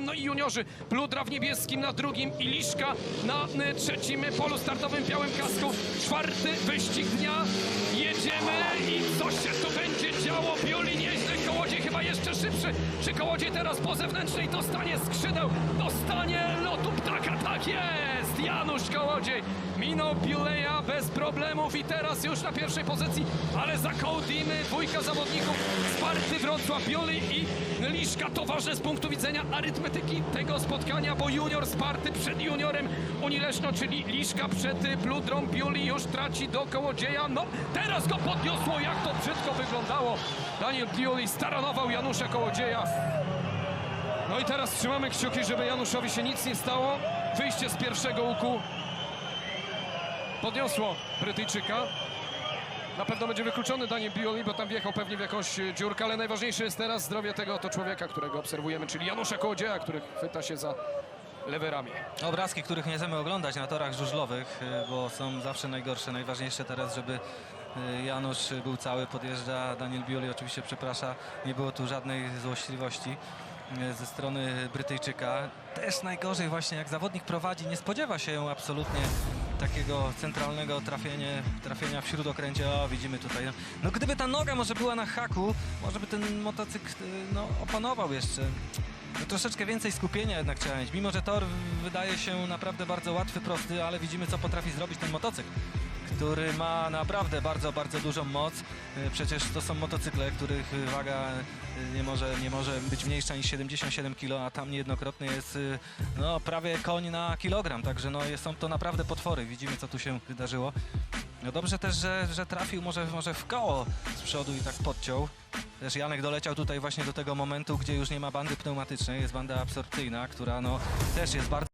no i juniorzy. Pludra w niebieskim na drugim i Liszka na y, trzecim polu startowym w białym kasku. Czwarty wyścig dnia. Jedziemy i coś się tu będzie działo. Biuli nieźle, Kołodziej chyba jeszcze szybszy. Czy Kołodziej teraz po zewnętrznej dostanie skrzydeł, dostanie lotu ptaka? Tak jest! Janusz Kołodziej minął Biuleja bez problemów i teraz już na pierwszej pozycji, ale za Kołdim dwójka zawodników Sparty Wrocław, Biuli i Liszka. To ważne z punktu widzenia arytmetyki tego spotkania, bo junior Sparty przed juniorem Unii Leszno, czyli Liszka przed Pludrą. Biuli już traci do Kołodzieja. No, teraz go podniosło, jak to brzydko wyglądało. Daniel Biuli staranował Janusza Kołodzieja. No i teraz trzymamy kciuki, żeby Januszowi się nic nie stało. Wyjście z pierwszego łuku podniosło Brytyjczyka. Na pewno będzie wykluczony Daniel Bioli, bo tam wjechał pewnie w jakąś dziurkę, ale najważniejsze jest teraz zdrowie tego oto człowieka, którego obserwujemy, czyli Janusza Kołodzieja, który chwyta się za lewe ramię. Obrazki, których nie chcemy oglądać na torach żużlowych, y, bo są zawsze najgorsze. Najważniejsze teraz, żeby y, Janusz był cały, podjeżdża Daniel Bioli, oczywiście przeprasza, nie było tu żadnej złośliwości ze strony Brytyjczyka. Też najgorzej właśnie jak zawodnik prowadzi, nie spodziewa się absolutnie takiego centralnego trafienia, trafienia w śródokręcie. O, widzimy tutaj. no. No gdyby ta noga może była na haku, może by ten motocykl y, no, opanował jeszcze. No, troszeczkę więcej skupienia jednak trzeba mieć. Mimo, że tor wydaje się naprawdę bardzo łatwy, prosty, ale widzimy, co potrafi zrobić ten motocykl, który ma naprawdę bardzo, bardzo dużą moc. Y, Przecież to są motocykle, których waga y, nie może, nie może być mniejsza niż 77 kg, a tam niejednokrotnie jest y, no, prawie koń na kilogram. Także no, są to naprawdę potwory. Widzimy, co tu się wydarzyło. No dobrze też, że, że trafił może, może w koło z przodu i tak podciął. Też Janek doleciał tutaj właśnie do tego momentu, gdzie już nie ma bandy pneumatycznej, jest banda absorpcyjna, która no też jest bardzo